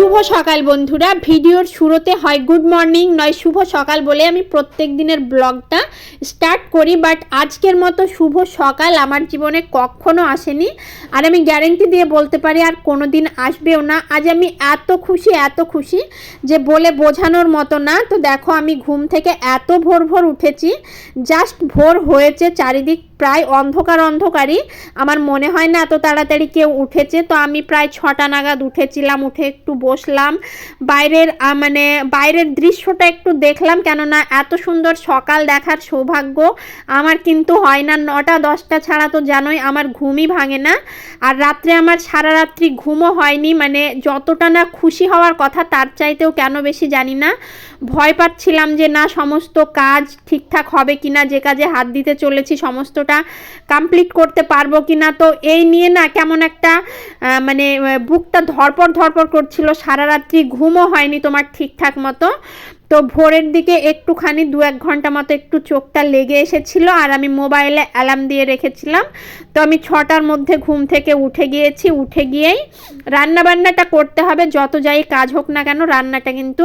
শুভ সকাল বন্ধুরা। ভিডিওর শুরুতে হয় গুড মর্নিং, নয় শুভ সকাল বলে আমি প্রত্যেক দিনের ব্লগটা স্টার্ট করি বাট আজকের মতো শুভ সকাল। আমার জীবনে কখনো আসেনি। আর আমি গ্যারেন্টি দিয়ে বলতে পারি, আর কোনো দিন আসবেও না। আজ আমি এত খুশি এত খুশি যে বলে বোঝানোর মতো না। তো দেখো, আমি ঘুম থেকে এত ভোর ভোর উঠেছি। জাস্ট ভোর হয়েছে, চারিদিক প্রায় অন্ধকার অন্ধকারই। আমার মনে হয় না এত তাড়াতাড়ি কেউ উঠেছে। তো আমি প্রায় ছটা নাগাদ উঠেছিলাম, উঠে একটু বসলাম। বাইরের মানে বাইরের দৃশ্যটা একটু দেখলাম, কেননা এত সুন্দর সকাল দেখার সৌভাগ্য। আমার কিন্তু হয় না, নটা, দশটা ছাড়া তো জানোই আমার ঘুমই ভাঙে না। আর রাত্রে আমার সারা রাত্রি ঘুমও হয়নি মানে যতটা না খুশি হওয়ার কথা তার চাইতেও কেন বেশি জানি না। ভয় পাচ্ছিলাম যে না, সমস্ত কাজ ঠিকঠাক হবে কি না যে কাজে হাত দিতে চলেছি সমস্তটা কমপ্লিট করতে পারব কি না তো এই নিয়ে না কেমন একটা মানে বুকটা ধরপর ধরপর করছিল। সারা রাত্রি ঘুমও হয়নি তোমার ঠিকঠাক মতো। তো ভোরের দিকে একটুখানি দু এক ঘণ্টা মতো একটু চোখটা লেগে এসেছিল আর আমি মোবাইলে অ্যালার্ম দিয়ে রেখেছিলাম। তো আমি ছটার মধ্যে ঘুম থেকে উঠে গিয়েছি, উঠে গিয়েই রান্নাবান্নাটা করতে হবে, যত যাই কাজ হোক না কেন রান্নাটা কিন্তু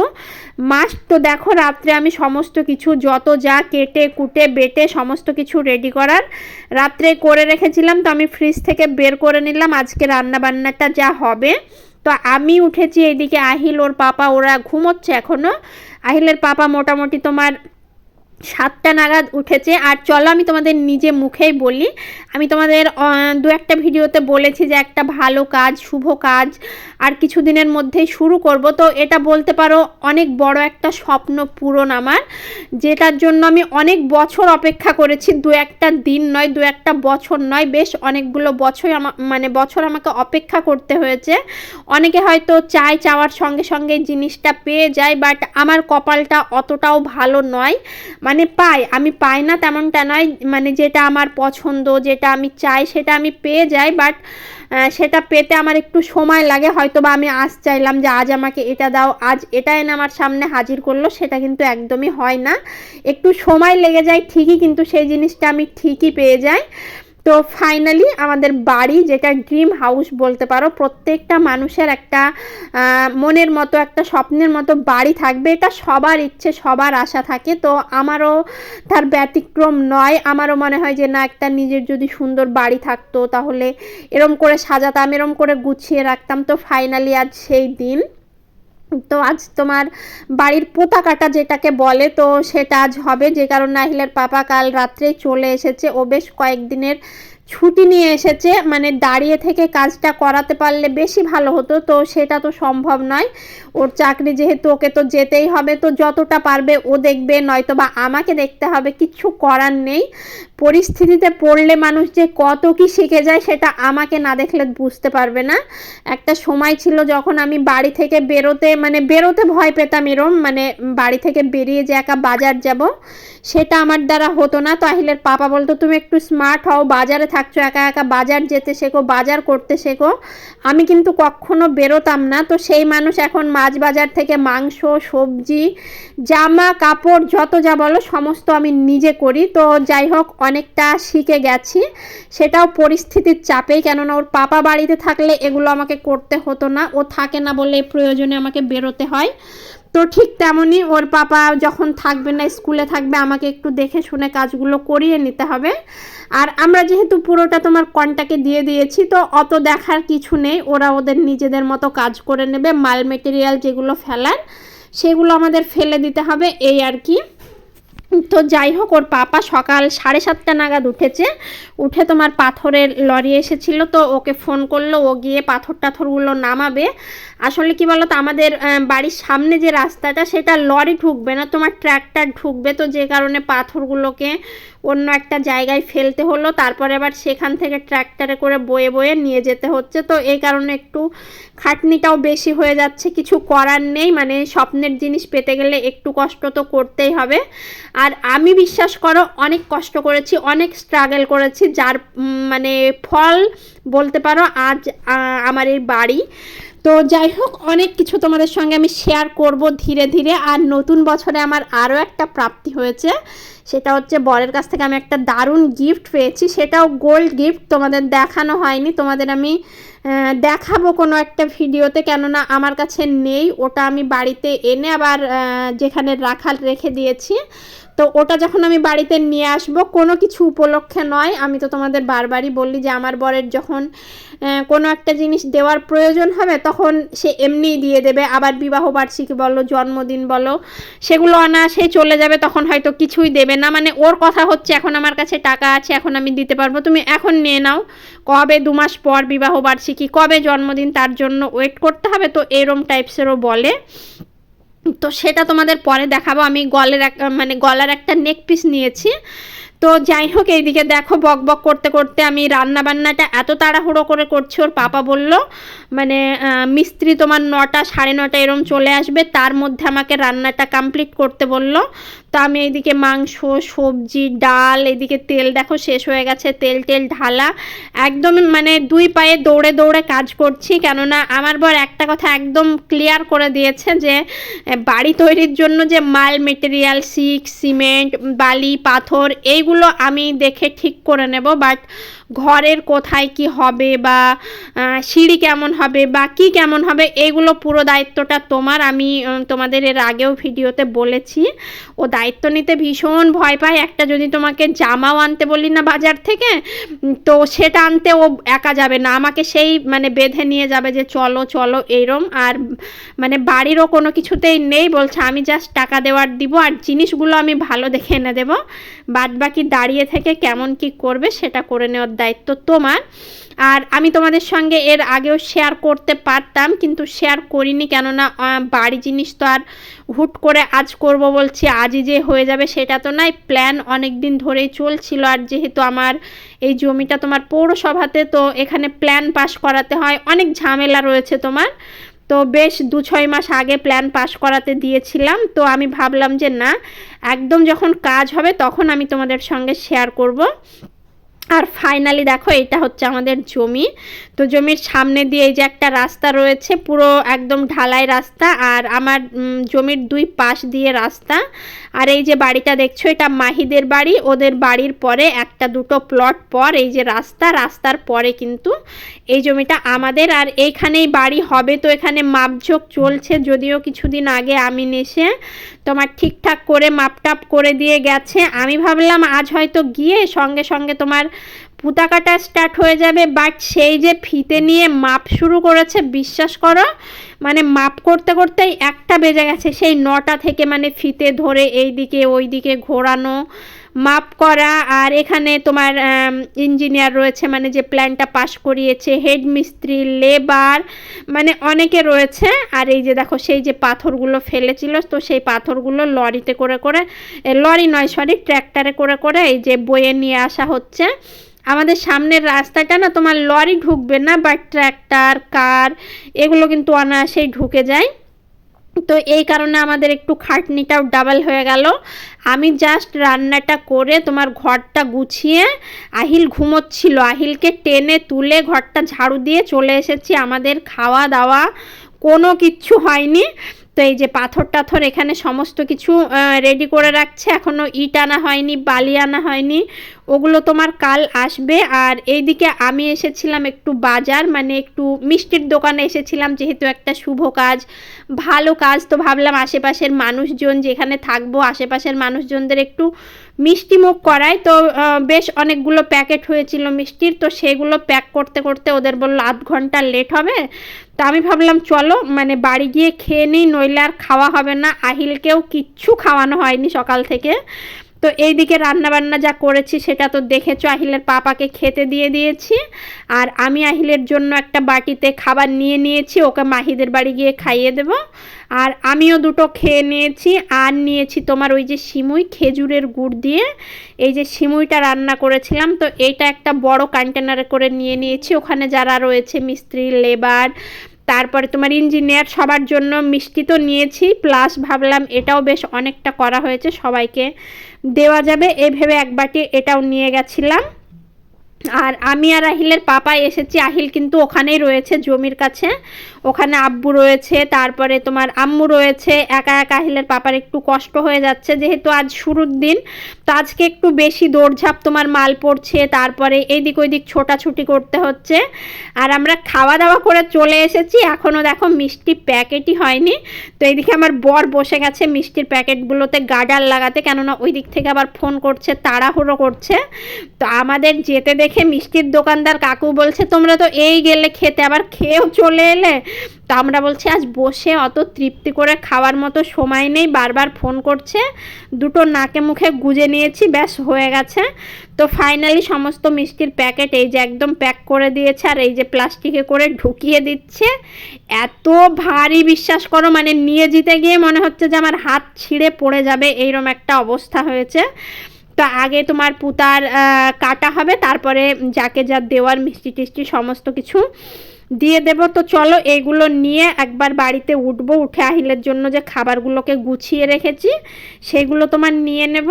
মাস্ট তো দেখো রাত্রে আমি সমস্ত কিছু, যত যা কেটে, কুটে, বেটে সমস্ত কিছু রেডি করার রাত্রে করে রেখেছিলাম। তো আমি ফ্রিজ থেকে বের করে নিলাম। আজকে রান্নাবান্নাটা যা হবে তো আমি উঠেছি এইদিকে আহিল ওর পাপা ওরা ঘুমোচ্ছে এখনও আহিলের পাপা মোটামুটি তোমার সাতটা নাগাদ উঠেছে। আর চলো আমি তোমাদের নিজে মুখেই বলি। আমি তোমাদের দু একটা ভিডিওতে বলেছি যে একটা ভালো কাজ, শুভ কাজ, আর কিছু দিনের মধ্যেই শুরু করব। তো এটা বলতে পারো, অনেক বড় একটা স্বপ্ন পূরণ আমার, যেটার জন্য আমি অনেক বছর অপেক্ষা করেছি। দু একটা দিন নয়, দু একটা বছর নয়, বেশ অনেকগুলো বছর আমা মানে বছর আমাকে অপেক্ষা করতে হয়েছে। অনেকে হয়তো চায় চাওয়ার সঙ্গে সঙ্গে জিনিসটা পেয়ে যায়, বাট আমার কপালটা অতটাও ভালো নয়। মানে পাই, আমি পাই না তেমনটা নয় মানে যেটা আমার পছন্দ, যেটা আমি চাই সেটা আমি পেয়ে যাই বাট সেটা পেতে আমার একটু সময় লাগে হয়তো বা আমি আজ চাইলাম যে আজ আমাকে এটা দাও, আজ এটা এনে আমার সামনে হাজির করল, সেটা কিন্তু একদমই হয় না। একটু সময় লেগে যায় ঠিকই, কিন্তু সেই জিনিসটা আমি ঠিকই পেয়ে যাই। তো ফাইনালি আমাদের বাড়ি যেটা ড্রিম হাউস বলতে পারো, প্রত্যেকটা মানুষের একটা মনের মতো, একটা স্বপ্নের মতো বাড়ি থাকবে। এটা সবার ইচ্ছে, সবার আশা থাকে। তো আমারও তার ব্যতিক্রম নয়। আমারও মনে হয় যে, না, একটা নিজের যদি সুন্দর বাড়ি থাকতো, তাহলে এরম করে সাজাতাম, এরম করে গুছিয়ে রাখতাম। তো ফাইনালি আজ সেই দিন। তো আজ তোমার বাড়ির পোতা কাটা যেটাকে বলে, তো সেটা আজ হবে। যে কারণে নাহিলের পাপা কাল রাত্রেই চলে এসেছে। ও বেশ কয়েকদিনের ছুটি নিয়ে এসেছে। মানে দাঁড়িয়ে থেকে কাজটা করাতে পারলে বেশি ভালো হতো। তো সেটা তো সম্ভব নয়। ওর চাকরি যেহেতু ওকে তো যেতেই হবে। তো যতটা পারবে ও দেখবে নয়তো বা আমাকে দেখতে হবে। কিচ্ছু করার নেই। পরিস্থিতিতে পড়লে মানুষ যে কত কি শিখে যায়, সেটা আমাকে না দেখলে বুঝতে পারবে না। একটা সময় ছিল যখন আমি বাড়ি থেকে বেরোতে মানে বেরোতে ভয় পেতাম এরম মানে বাড়ি থেকে বেরিয়ে যে একা বাজার যাব, সেটা আমার দ্বারা হতো না। তো আহিলের পাপা বলতো, তুমি একটু স্মার্ট হও, বাজারে থাকছো, একা একা বাজার যেতে শেখো, বাজার করতে শেখো। আমি কিন্তু কখনো বেরোতাম না। তো সেই মানুষ এখন মাছ বাজার থেকে মাংস, সবজি জামা, কাপড়, যত যা বলো, সমস্ত আমি নিজে করি। তো যাই হোক, অনেকটা শিখে গেছি। সেটাও পরিস্থিতির চাপেই, কেননা ওর পাপা বাড়িতে থাকলে এগুলো আমাকে করতে হতো না। ও থাকে না বলে প্রয়োজনে আমাকে বেরোতে হয়। তো ঠিক তেমনই ওর পাপা যখন থাকবে না, স্কুলে থাকবে, আমাকে একটু দেখে শুনে কাজগুলো করিয়ে নিতে হবে। আর আমরা যেহেতু পুরোটা তোমার কন্টাকে দিয়ে দিয়েছি, তো অত দেখার কিছু নেই। ওরা ওদের নিজেদের মতো কাজ করে নেবে, মাল মেটেরিয়াল যেগুলো ফেলার। সেগুলো আমাদের ফেলে দিতে হবে, এই আর কি। তো যাই হোক, ওর পাপা সকাল সাড়ে সাতটা নাগাদ উঠেছে। উঠে তোমার পাথরের লরি এসেছিল, তো ওকে ফোন করল, ও গিয়ে পাথর টাথরগুলো নামাবে। আসলে কি বলতো, আমাদের বাড়ির সামনে যে রাস্তাটা, সেটা লরি ঢুকবে না, তোমার ট্র্যাক্টর ঢুকবে তো যে কারণে পাথরগুলোকে অন্য একটা জায়গায় ফেলতে হলো, তারপরে আবার সেখান থেকে ট্র্যাক্টরে করে বয়ে বয়ে নিয়ে যেতে হচ্ছে, তো এই কারণে একটু খাটনিটাও বেশি হয়ে যাচ্ছে, কিছু করার নেই মানে স্বপ্নের জিনিস পেতে গেলে একটু কষ্ট তো করতেই হবে। আর আমি বিশ্বাস করো, অনেক কষ্ট করেছি, অনেক স্ট্রাগল করেছি, যার মানে ফল বলতে পারো, আজ আমার এই বাড়ি। তো যাই হোক, অনেক কিছু তোমাদের সঙ্গে আমি শেয়ার করব ধীরে ধীরে। আর নতুন বছরে আমার আরও একটা প্রাপ্তি হয়েছে। সেটা হচ্ছে বরের কাছ থেকে আমি একটা দারুণ গিফট পেয়েছি। সেটাও গোল্ড গিফট তোমাদের দেখানো হয়নি। তোমাদের আমি দেখাবো কোনো একটা ভিডিওতে, কেননা আমার কাছে নেই। ওটা আমি বাড়িতে এনে আবার যেখানে রাখা রেখে দিয়েছি। তো ওটা যখন আমি বাড়িতে নিয়ে আসব, কোনো কিছু উপলক্ষে নয়। আমি তো তোমাদের বারবারই বললি যে আমার বরের যখন কোনো একটা জিনিস দেওয়ার প্রয়োজন হবে, তখন সে এমনিই দিয়ে দেবে। আবার বিবাহ বার্ষিকী বলো, জন্মদিন বলো, সেগুলো অনায়াসেই চলে যাবে, তখন হয়তো কিছুই দেবে না। মানে ওর কথা হচ্ছে, এখন আমার কাছে টাকা আছে, এখন আমি দিতে পারব। তুমি এখন নিয়ে নাও। কবে? দু মাস পর বিবাহ বার্ষিকী কবে জন্মদিন তার জন্য ওয়েট করতে হবে? তো এরম টাইপসেরও বলে। তো সেটা তোমাদের পরে দেখাবো। আমি গলের এক মানে গলার একটা নেক পিস নিয়েছি। তো যাই হোক, এইদিকে দেখো বক বক করতে করতে আমি রান্না বান্নাটা এত তাড়াহুড়ো করে করছি, ওর পাপা বলল মানে মিস্ত্রি তোমার নটা সাড়ে নটা এরম চলে আসবে। তার মধ্যে আমাকে রান্নাটা কমপ্লিট করতে বলল। তো আমি এইদিকে মাংস, সবজি, ডাল এদিকে তেল দেখো শেষ হয়ে গেছে, তেল টেল ঢালা। একদম মানে দুই পায়ে দৌড়ে দৌড়ে কাজ করছি, কেননা আমার বর একটা কথা একদম ক্লিয়ার করে দিয়েছে যে বাড়ি তৈরির জন্য যে মাল মেটেরিয়াল সিক সিমেন্ট বালি, পাথর, এইগুলো আমি দেখে ঠিক করে নেব বাট ঘরের কোথায় কি হবে বা সিঁড়ি কেমন হবে বা কি কেমন হবে এইগুলো পুরো দায়িত্বটা তোমার। আমি তোমাদের এর আগেও ভিডিওতে বলেছি। ও দায়িত্ব নিতে ভীষণ ভয় পায়। একটা যদি তোমাকে জামাও আনতে বলি না বাজার থেকে তো সেটা আনতে ও একা যাবে না। আমাকে সেই মানে বেঁধে নিয়ে যাবে যে চলো চলো এইরম। আর মানে বাড়িরও কোনো কিছুতেই নেই। বলছে, আমি জাস্ট টাকা দেওয়ার দিব আর জিনিসগুলো আমি ভালো দেখে এনে দেবো। বাদ বাকি দাঁড়িয়ে থেকে কেমন কি করবে সেটা করে নেওয়ার দায়িত্ব তোমার। আর আমি তোমাদের সঙ্গে এর আগেও শেয়ার করতে পারতাম, কিন্তু শেয়ার করিনি কেননা বাড়ি জিনিস তো আর হুট করে আজ করব বলছি, আজই যে হয়ে যাবে সেটা তো নয় প্ল্যান অনেক দিন ধরেই চলছিল আর যেহেতু আমার এই জমিটা তোমার পৌরসভাতে, তো এখানে প্ল্যান পাস করাতে হয়। অনেক ঝামেলা রয়েছে তোমার। তো বেশ দু ছয় মাস আগে প্ল্যান পাস করাতে দিয়েছিলাম। তো আমি ভাবলাম যে না, একদম যখন কাজ হবে তখন আমি তোমাদের সঙ্গে শেয়ার করব। আর ফাইনালি দেখো, এটা হচ্ছে আমাদের জমি। তো জমির সামনে দিয়ে এই যে একটা রাস্তা রয়েছে, পুরো একদম ঢালাই রাস্তা আর আমার জমির দুই পাশ দিয়ে রাস্তা। আর এই যে বাড়িটা দেখছ, এটা মাহিদের বাড়ি, ওদের বাড়ির পরে একটা দুটো প্লট পর এই যে রাস্তা, রাস্তার পরে কিন্তু এই জমিটা আমাদের। আর এইখানেই বাড়ি হবে তো এখানে মাপঝোক চলছে, যদিও কিছুদিন আগে আমি এসে তোমার ঠিকঠাক করে, মাপটাপ করে দিয়ে গেছে। আমি ভাবলাম, আজ হয়তো গিয়ে সঙ্গে সঙ্গে তোমার পুতা কাটা স্টার্ট হয়ে যাবে। বাট সেই যে ফিতে নিয়ে মাপ শুরু করেছে, বিশ্বাস করো মানে মাপ করতে করতেই একটা বেজে গেছে। সেই নটা থেকে মানে ফিতে ধরে এই দিকে ওই দিকে ঘোরানো মাপ করা, আর এখানে তোমার ইঞ্জিনিয়ার রয়েছে মানে যে প্ল্যানটা পাস করিয়েছে হেড মিস্ত্রি লেবার মানে অনেকে রয়েছে। আর এই যে দেখো, সেই যে পাথরগুলো ফেলেছিল, তো সেই পাথরগুলো লরিতে করে করে লরি নয় সরি ট্র্যাক্টরে করে করে এই যে বয়ে নিয়ে আসা হচ্ছে। আমাদের সামনের রাস্তাটা না, তোমার লরি ঢুকবে না বা ট্র্যাক্টর কার এগুলো কিন্তু অনায়াসেই ঢুকে যায়। তো এই কারণে আমাদের একটু খাটনিটাও ডাবল হয়ে গেল। আমি জাস্ট রান্নাটা করে তোমার ঘরটা গুছিয়ে আহিল ঘুমোচ্ছিল। আহিলকে টেনে তুলে ঘরটা ঝাড়ু দিয়ে চলে এসেছি। আমাদের খাওয়া দাওয়া কোনো কিচ্ছু হয়নি। তো এই যে পাথর টাথর এখানে সমস্ত কিছু রেডি করে রাখছে। এখনও ইট আনা হয়নি, বালি আনা হয়নি। ওগুলো তোমার কাল আসবে। আর এইদিকে আমি এসেছিলাম একটু বাজার মানে একটু মিষ্টির দোকানে এসেছিলাম, যেহেতু একটা শুভ কাজ। ভালো কাজ তো ভাবলাম আশেপাশের মানুষজন যেখানে থাকব, আশেপাশের মানুষজনদের একটু মিষ্টি মুখ করায় তো বেশ অনেকগুলো প্যাকেট হয়েছিল মিষ্টির, তো সেগুলো প্যাক করতে করতে ওদের বলল আধ ঘণ্টা লেট হবে। তো আমি ভাবলাম চলো মানে বাড়ি গিয়ে খেয়ে নিই, নইলে আর খাওয়া হবে না। আহিলকেও কিচ্ছু খাওয়ানো হয়নি সকাল থেকে। তো এই এইদিকে রান্নাবান্না যা করেছি সেটা তো দেখেছ, আহিলের পাপাকে খেতে দিয়ে দিয়েছি। আর আমি আহিলের জন্য একটা বাটিতে খাবার নিয়ে নিয়েছি, ওকে মাহিদের বাড়ি গিয়ে খাইয়ে দেব। আর আমিও দুটো খেয়ে নিয়েছি, আর নিয়েছি তোমার ওই যে সিমুই, খেজুরের গুড় দিয়ে। এই যে সিমুইটা রান্না করেছিলাম, তো এইটা একটা বড় কন্টেনারে করে নিয়ে নিয়েছি। ওখানে যারা রয়েছে মিস্ত্রি লেবার তারপরে তোমার ইঞ্জিনিয়ার সবার জন্য মিষ্টি তো নিয়েছি। প্লাস ভাবলাম এটাও বেশ অনেকটা করা হয়েছে সবাইকে। দেওয়া যাবে। এভাবে ভেবে এক বাটি এটাও নিয়ে গেছিলাম। আর আমি আর আহিলের পাপা এসেছি। আহিল কিন্তু ওখানেই রয়েছে জমির কাছে। ওখানে আব্বু রয়েছে, তারপরে তোমার আম্মু রয়েছে। একা একা আহিলের পাপার একটু কষ্ট হয়ে যাচ্ছে। যেহেতু আজ শুরুর দিন, তো আজকে একটু বেশি দৌড়ঝাঁপ তোমার মাল পড়ছে। তারপরে এইদিক ওইদিক ছোটাছুটি করতে হচ্ছে। আর আমরা খাওয়া দাওয়া করে চলে এসেছি। এখনও দেখো মিষ্টি প্যাকেটই হয়নি। তো এইদিকে আমার বর বসে গেছে মিষ্টির প্যাকেটগুলোতে গার্ডার লাগাতে। কেননা ওই দিক থেকে আবার ফোন করছে, তাড়াহুড়ো করছে। তো আমাদের যেতে দেখে মিষ্টির দোকানদার কাকু বলছে, তোমরা তো এই গেলে খেতে, আবার খেয়েও চলে এলে? তো আমরা বলছি, আজ বসে অত তৃপ্তি করে খাওয়ার মতো সময় নেই, বারবার ফোন করছে, দুটো নাকে মুখে গুজে নিয়েছি, ব্যাস হয়ে গেছে। তো ফাইনালি সমস্ত মিষ্টির প্যাকেট এই যে একদম প্যাক করে দিয়েছে, আর এই যে প্লাস্টিকে করে ঢুকিয়ে দিচ্ছে। এত ভারী বিশ্বাস করো মানে নিয়ে যেতে গিয়ে মনে হচ্ছে যে আমার হাত ছিঁড়ে পড়ে যাবে, এইরকম একটা অবস্থা হয়েছে। তো আগে তোমার পুতার কাটা হবে, তারপরে যাকে যা দেওয়ার মিষ্টি টিষ্টি সমস্ত কিছু দিয়ে দেব। তো চলো এগুলো নিয়ে একবার বাড়িতে উঠবো, উঠে আহিলের জন্য যে খাবারগুলোকে গুছিয়ে রেখেছি, সেগুলো তোমার নিয়ে নেব।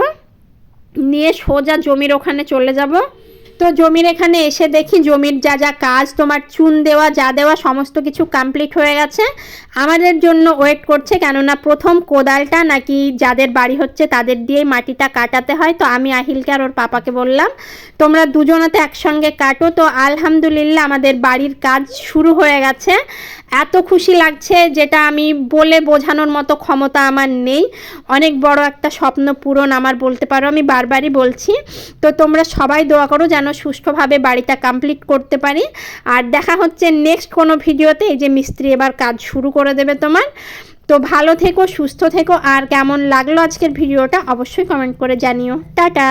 নিয়ে সোজা জমির ওখানে চলে যাব। তো জমির এখানে এসে দেখি জমির যা যা কাজ, তোমার চুন দেওয়া, যা দেওয়া সমস্ত কিছু কমপ্লিট হয়ে গেছে। আমাদের জন্য ওয়েট করছে কেননা প্রথম কোদালটা নাকি যাদের বাড়ি হচ্ছে তাদের দিয়েই মাটিটা কাটাতে হয়। তো আমি আহিলকে আর ওর পাপাকে বললাম, তোমরা দুজনাতে একসঙ্গে কাটো। তো আলহামদুলিল্লাহ আমাদের বাড়ির কাজ শুরু হয়ে গেছে। এত খুশি লাগছে যেটা আমি বলে বোঝানোর মতো ক্ষমতা আমার নেই। অনেক বড় একটা স্বপ্ন পূরণ আমার বলতে পারো, আমি বারবারই বলছি। তো তোমরা সবাই দোয়া করো যেন সুষ্ঠুভাবে বাড়িটা কমপ্লিট করতে পারি। আর দেখা হচ্ছে নেক্সট কোনো ভিডিওতে, এই যে মিস্ত্রি এবার কাজ শুরু করে দেবে তোমার। তো ভালো থেকো, সুস্থ থেকো, আর কেমন লাগল আজকের ভিডিওটা অবশ্যই কমেন্ট করে জানিও। টাটা!